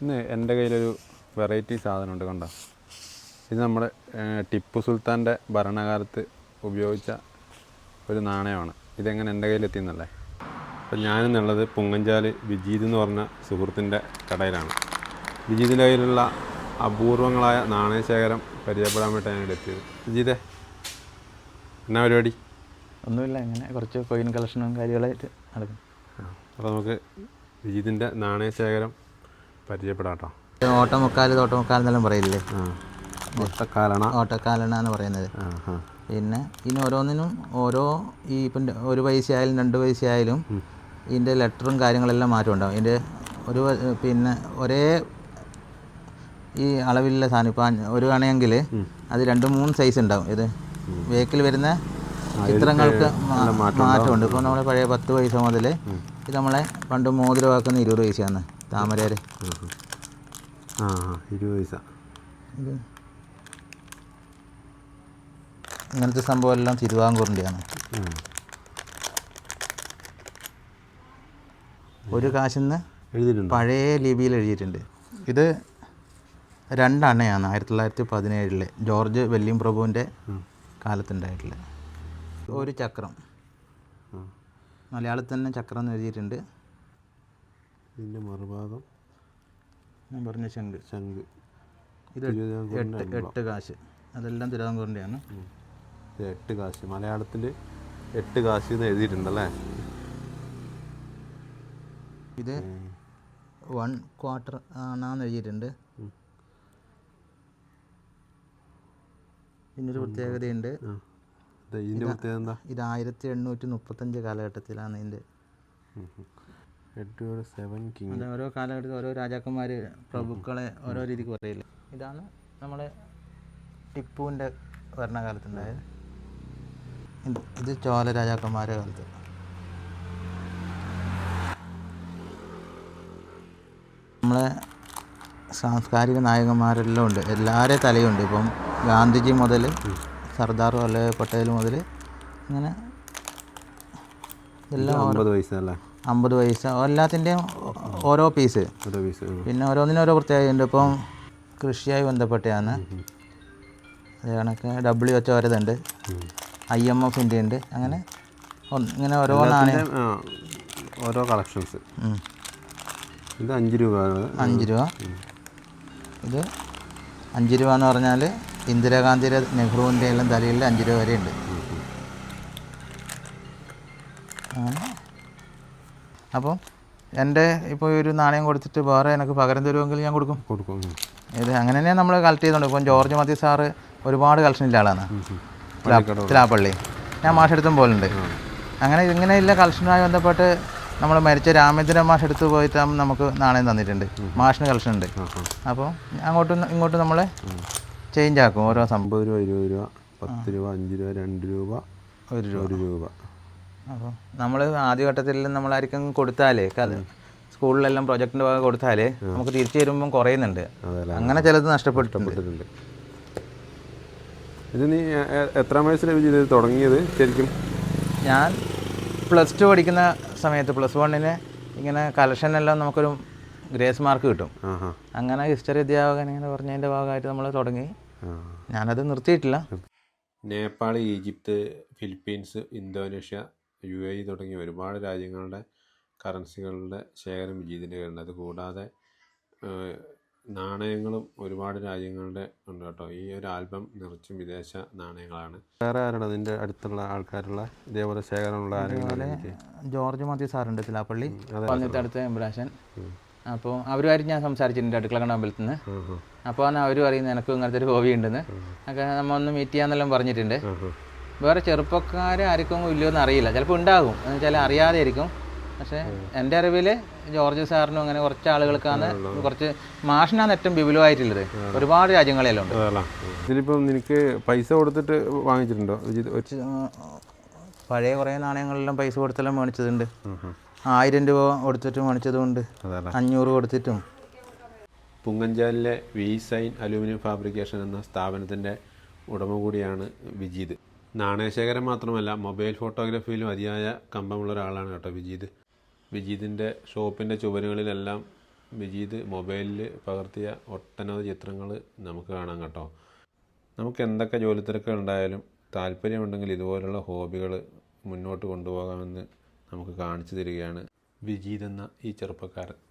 ഇന്ന് എന്റെ കയ്യിലൊരു വെറൈറ്റി സാധനമുണ്ട് കണ്ടോ? ഇത് നമ്മുടെ ടിപ്പു സുൽത്താന്റെ ഭരണകാലത്ത് ഉപയോഗിച്ച ഒരു നാണയമാണ്. ഇതെങ്ങനെ എന്റെ കയ്യിലെത്തിയെന്നല്ലേ? അപ്പം ഞാനെന്നുള്ളത് പുങ്ങഞ്ചാൽ വിജീത് എന്ന് പറഞ്ഞ സുഹൃത്തിന്റെ കടയിലാണ്. വിജീതിന്റെ കയ്യിലുള്ള അപൂർവങ്ങളായ നാണയശേഖരം പരിചയപ്പെടാൻ വേണ്ടി ഞാൻ എത്തിയത്. വിജീതെ എന്നാ പരിപാടി? ഒന്നുമില്ല ഇങ്ങനെ കുറച്ച് കോയിൻ കളക്ഷനും കാര്യങ്ങളായിട്ട് നടക്കും അപ്പോൾ നമുക്ക് വിജീതിന്റെ നാണയശേഖരം പരിചയപ്പെടാം കേട്ടോ ഓട്ടമുക്കാൽ തോട്ടമുക്കാൽ എന്നെല്ലാം പറയില്ലേ? ഓട്ടക്കാലണ. ഓട്ടക്കാലണ എന്ന് പറയുന്നത്. പിന്നെ ഇനി ഓരോന്നിനും ഓരോ ഈ ഇപ്പം ഒരു പൈസ ആയാലും രണ്ട് പൈസ ആയാലും ഇതിന്റെ ലെറ്ററും കാര്യങ്ങളെല്ലാം മാറ്റം ഉണ്ടാവും. ഇതിന്റെ ഒരു പിന്നെ ഒരേ ഈ അളവിലുള്ള സാധനം ഇപ്പം ഒരു അണയെങ്കിൽ അത് രണ്ട് മൂന്ന് സൈസ് ഉണ്ടാവും. ഇത് വേക്കിൽ വരുന്ന ചിത്രങ്ങൾക്ക് മാറ്റമുണ്ട്. ഇപ്പോൾ നമ്മളെ പഴയ പത്ത് പൈസ മുതൽ ഇത് നമ്മളെ പണ്ട് മോതിരമാക്കുന്ന ഇരുപത് പൈസയാണ് താമരയിൽ ആ ഇരുപത് പൈസ. ഇത് ഇങ്ങനത്തെ സംഭവം എല്ലാം തിരുവാങ്കൂറിന്റെയാണ് ഒരു കാശിന്ന് എഴുതിയിട്ടുണ്ട്? പഴയ ലിപിയിൽ എഴുതിയിട്ടുണ്ട്. ഇത് രണ്ടണയാണ് ആയിരത്തി തൊള്ളായിരത്തി പതിനേഴിൽ ജോർജ് വെല്ലിം പ്രഭുവിന്റെ കാലത്തുണ്ടായിട്ടുള്ള ഒരു ചക്രം. മലയാളത്തിൽ തന്നെ ചക്രം എന്ന് എഴുതിയിട്ടുണ്ട്. ഇതിന്റെ മറുഭാഗം ഞാൻ പറഞ്ഞ ശംഖ് ശംഖ് ഇത് എട്ട് എട്ട് കാശ്. അതെല്ലാം തിരുവിതാംകൂറിന്റെയാണ്. എട്ട് കാശ്. മലയാളത്തിൽ എട്ട് കാശ് എന്ന് എഴുതിയിട്ടുണ്ടല്ലേ? ഇത് വൺ ക്വാർട്ടർ ആണെന്ന് എഴുതിയിട്ടുണ്ട്. ഇതിനൊരു പ്രത്യേകതയുണ്ട്. ഇതിന്റെ പ്രത്യേകത എന്താ? ഇത് ആയിരത്തി എണ്ണൂറ്റി മുപ്പത്തഞ്ച് കാലഘട്ടത്തിലാണ് ഇതിന്റെ എട്ട് സെവൻ കിങ് ഓരോ കാലഘട്ടത്തിൽ ഓരോ രാജാക്കന്മാർ പ്രഭുക്കളെ ഓരോ രീതിക്ക് പറയില്ല? ഇതാണ് നമ്മുടെ ടിപ്പുവിന്റെ ഭരണകാലത്തുണ്ടായത് ഇത് ചോല രാജാക്കന്മാരെ കാലത്ത്. നമ്മളെ സാംസ്കാരിക നായകന്മാരെല്ലാം ഉണ്ട്. എല്ലാവരെയും തലയുണ്ട്. ഇപ്പം ഗാന്ധിജി മുതൽ സർദാർ വല്ലഭായ് പട്ടേൽ മുതൽ ഇങ്ങനെ ഇതെല്ലാം അമ്പത് പൈസ അല്ലേ അമ്പത് പൈസ എല്ലാത്തിന്റെയും ഓരോ പീസ് ഓരോ പൈസ പിന്നെ ഓരോന്നിനും ഓരോ പ്രത്യേകതയുണ്ട് ഇപ്പം കൃഷിയായി ബന്ധപ്പെട്ടാണ് അത് കണക്ക് ഡബ്ല്യു എച്ച് ഓരതുണ്ട് ഐ എം എഫിന്റെ ഉണ്ട് അങ്ങനെ ഇങ്ങനെ ഓരോ നാണയം. ഓരോ കളക്ഷൻസ് ഇത് അഞ്ച് രൂപ അഞ്ച് രൂപ. ഇത് അഞ്ച് രൂപ എന്ന് പറഞ്ഞാൽ ഇന്ദിരാഗാന്ധിയുടെ നെഹ്റുവിന്റെ എല്ലാം തലയിൽ അഞ്ച് രൂപ വരെ ഉണ്ട് അങ്ങനെ. അപ്പോൾ എന്റെ ഇപ്പോൾ ഒരു നാണയം കൊടുത്തിട്ട് വേറെ എനിക്ക് പകരം തരുമെങ്കിൽ ഞാൻ കൊടുക്കും. കൊടുക്കും. ഇത് അങ്ങനെ തന്നെ നമ്മൾ കളക്ട് ചെയ്തുകൊണ്ട് ഇപ്പം ജോർജ് മതി സാറ് ഒരുപാട് കളക്ഷനില്ല ആളാണ്. തിലാപ്പള്ളി. ഞാൻ മാഷെടുത്തും പോലുണ്ട്. അങ്ങനെ ഇങ്ങനെയുള്ള കളക്ഷനുമായി ബന്ധപ്പെട്ട് നമ്മൾ മരിച്ച രാമേന്ദ്രൻ മാഷ് എടുത്ത് പോയിട്ട് നമുക്ക് നാണയം തന്നിട്ടുണ്ട്. മാഷിന് കളക്ഷൻ ഉണ്ട്. അപ്പോൾ അങ്ങോട്ടും ഇങ്ങോട്ടും നമ്മളെ ചേഞ്ച് ആക്കും. ഓരോ സംഭവം രൂപ ഇരുപത് രൂപ പത്ത് രൂപ അഞ്ച് രൂപ രണ്ട് രൂപ ഒരു രൂപ. ഒരു രൂപ. അപ്പോൾ നമ്മൾ ആദ്യഘട്ടത്തിൽ നമ്മൾ ആർക്കും കൊടുത്താലേ സ്കൂളിലെല്ലാം പ്രൊജക്ടിന്റെ ഭാഗം കൊടുത്താലേ നമുക്ക് തിരിച്ചു വരുമ്പം കുറയുന്നുണ്ട്. അങ്ങനെ ചിലത് നഷ്ടപ്പെട്ടിട്ടുണ്ട്. ഇത് നീ എത്രാം വയസ്സിലെ ഇത് തുടങ്ങിയത് ശരിക്കും? ഞാൻ പ്ലസ് ടു പഠിക്കുന്ന സമയത്ത് പ്ലസ് വണ്ണിന് ഇങ്ങനെ കളക്ഷനെല്ലാം നമുക്കൊരു ഗ്രേസ് മാർക്ക് കിട്ടും. അങ്ങനെ ഹിസ്റ്ററി അധ്യാപകൻ ഇങ്ങനെ പറഞ്ഞതിന്റെ ഭാഗമായിട്ട് നമ്മൾ തുടങ്ങി. ഞാനത് നിർത്തിയിട്ടില്ല. Nepal Egypt Philippines Indonesia U A E തുടങ്ങിയ ഒരുപാട് രാജ്യങ്ങളുടെ കറൻസികളുടെ ശേഖരം വിജയത്തിന്റെ കയ്യിലുണ്ട് അത് കൂടാതെ നാണയങ്ങളും ഒരുപാട് രാജ്യങ്ങളുടെ ഉണ്ട് കേട്ടോ. ഈ ഒരു ആൽബം നിറച്ചും വിദേശ നാണയങ്ങളാണ്. വേറെ ആരാണ് അതിന്റെ അടുത്തുള്ള ആൾക്കാരുള്ള? ഇതേപോലെ ശേഖരമുള്ള ആരെങ്കിലും ജോർജ് മാത്യു സാറുണ്ട് തിലാപ്പള്ളി. അടുത്ത എംബ്രാശൻ അപ്പോൾ അവരുമായിട്ട് ഞാൻ സംസാരിച്ചിട്ടുണ്ട് അടുക്കള കണ്ട അമ്പലത്തിൽ നിന്ന് അപ്പോൾ അവർ പറയുന്നത് എനിക്കും ഇങ്ങനത്തെ ഒരു ഹോബി ഉണ്ടെന്ന് ഒക്കെ നമ്മൾ ഒന്ന് മീറ്റ് ചെയ്യാന്നെല്ലാം പറഞ്ഞിട്ടുണ്ട്. വേറെ ചെറുപ്പക്കാർ ആർക്കും ഇല്ലയോ എന്ന് അറിയില്ല. ചിലപ്പോൾ ഉണ്ടാകും. എന്ന് വെച്ചാൽ അറിയാതെ ആയിരിക്കും പക്ഷേ എന്റെ അറിവിൽ ജോർജ് സാറിനും അങ്ങനെ കുറച്ച് ആളുകൾക്കാണ് കുറച്ച് മാഷിനാണ് ഏറ്റവും വിപുലമായിട്ടുള്ളത്. ഒരുപാട് രാജ്യങ്ങളെല്ലാം ഉണ്ട്. ഇതിലിപ്പം നിനക്ക് പൈസ കൊടുത്തിട്ട് വാങ്ങിച്ചിട്ടുണ്ടോ? പഴയ കുറേ നാണയങ്ങളെല്ലാം പൈസ കൊടുത്തെല്ലാം മേടിച്ചതുണ്ട്. ആയിരം രൂപ കൊടുത്തിട്ടും മേടിച്ചതുകൊണ്ട് അഞ്ഞൂറ് കൊടുത്തിട്ടും. പുങ്ങഞ്ചാലിലെ വി സൈൻ അലൂമിനിയം ഫാബ്രിക്കേഷൻ എന്ന സ്ഥാപനത്തിന്റെ ഉടമ കൂടിയാണ് വിജീത്. നാണയശേഖരം മാത്രമല്ല മൊബൈൽ ഫോട്ടോഗ്രാഫിയിലും അതിയായ കമ്പമുള്ള ഒരാളാണ് കേട്ടോ വിജീത്. വിജീതിന്റെ ഷോപ്പിന്റെ ചുവരുകളിലെല്ലാം വിജീത് മൊബൈലിൽ പകർത്തിയ ഒട്ടനവധി ചിത്രങ്ങൾ നമുക്ക് കാണാം കേട്ടോ. നമുക്ക് എന്തൊക്കെ ജോലി തിരക്കുകൾ ഉണ്ടായാലും താല്പര്യമുണ്ടെങ്കിൽ ഇതുപോലുള്ള ഹോബികൾ മുന്നോട്ട് കൊണ്ടുപോകാമെന്ന് നമുക്ക് കാണിച്ചു തരികയാണ് വിജീത് എന്ന ഈ ചെറുപ്പക്കാരൻ.